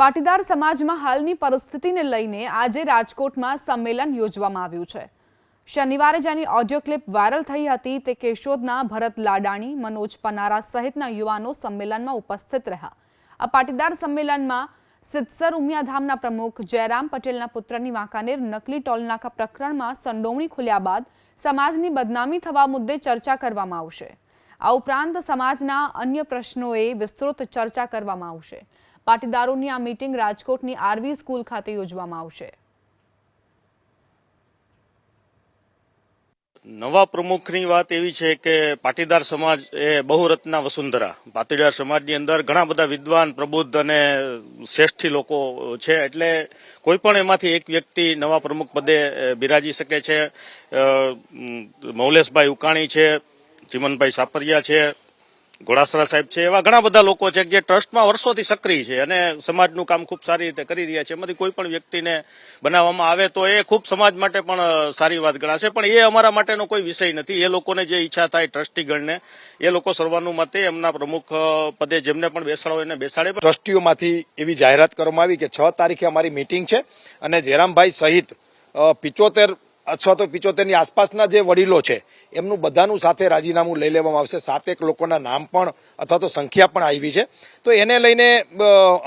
પાટીદાર સમાજમાં હાલની પરિસ્થિતિને લઈને આજે રાજકોટમાં સંમેલન યોજવામાં આવ્યું છે. શનિવારે જેની ઓડિયો ક્લિપ વાયરલ થઈ હતી, તે કેશોદના ભરત લાડાણી, મનોજ પનારા સહિતના યુવાનો સંમેલનમાં ઉપસ્થિત રહ્યા. આ પાટીદાર સંમેલનમાં સિદ્ધસર ઉમિયાધામના પ્રમુખ જયરામ પટેલના પુત્રની વાંકાનેર નકલી ટોલનાકા પ્રકરણમાં સંડોવણી ખુલ્યા બાદ સમાજની બદનામી થવા મુદ્દે ચર્ચા કરવામાં આવશે. આ ઉપરાંત સમાજના અન્ય પ્રશ્નોએ વિસ્તૃત ચર્ચા કરવામાં આવશે. પાટીદારોની આ મીટિંગ રાજકોટની આરવી સ્કૂલ ખાતે યોજવામાં આવશે. નવા પ્રમુખની વાત એવી છે કે પાટીદાર સમાજ એ બહુરત્ના વસુંધરા. પાટીદાર સમાજની અંદર ઘણા બધા વિદ્વાન, પ્રબુદ્ધ અને શ્રેષ્ઠી લોકો છે. એટલે કોઈ પણ એમાંથી એક વ્યક્તિ નવા પ્રમુખ પદે બિરાજી શકે છે. મૌલેશભાઈ ઉકાણી છે, ચિમનભાઈ સાપરિયા છે ઘોડાસરા સાહેબ છે. એવા ઘણા બધા લોકો છે જે ટ્રસ્ટમાં વર્ષોથી સક્રિય છે અને સમાજનું કામ ખૂબ સારી રીતે કરી રહ્યા છે. એમાંથી કોઈ પણ વ્યક્તિને બનાવવામાં આવે તો એ ખૂબ સમાજ માટે પણ સારી વાત ગણાશે. પણ એ અમારા માટેનો કોઈ વિષય નથી. એ લોકોને જે ઈચ્છા થાય ટ્રસ્ટીગણને, એ લોકો સર્વાનુમતે એમના પ્રમુખ પદે જેમને પણ બેસાડો એને બેસાડે. ટ્રસ્ટીઓમાંથી એવી જાહેરાત કરવામાં આવી કે છ તારીખે અમારી મીટિંગ છે અને જયરામભાઈ સહિત પિચોતેર અથવા તો પિચોતેરની આસપાસના જે વડીલો છે, એમનું બધાનું સાથે રાજીનામું લઈ લેવામાં આવશે. સાતેક લોકોના નામ પણ અથવા તો સંખ્યા પણ આવી છે. તો એને લઈને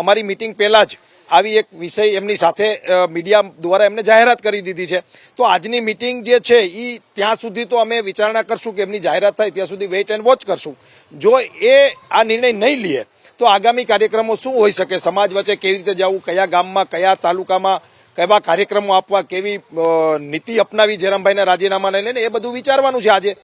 અમારી મીટિંગ પહેલાં જ આવી એક વિષય એમની સાથે મીડિયા દ્વારા એમને જાહેરાત કરી દીધી છે. તો આજની મીટિંગ જે છે એ ત્યાં સુધી તો અમે વિચારણા કરશું કે એમની જાહેરાત થાય, ત્યાં સુધી વેઇટ એન્ડ વોચ કરશું. જો એ આ નિર્ણય નહીં લે, તો આગામી કાર્યક્રમો શું હોઈ શકે? સમાજ વચ્ચે કેવી રીતે જવું? કયા ગામમાં, કયા તાલુકામાં કેવા કાર્યક્રમો આપવા કેવી નીતિ અપનાવી જયરામભાઈના રાજીનામાને લઈને એ બધું વિચારવાનું છે આજે.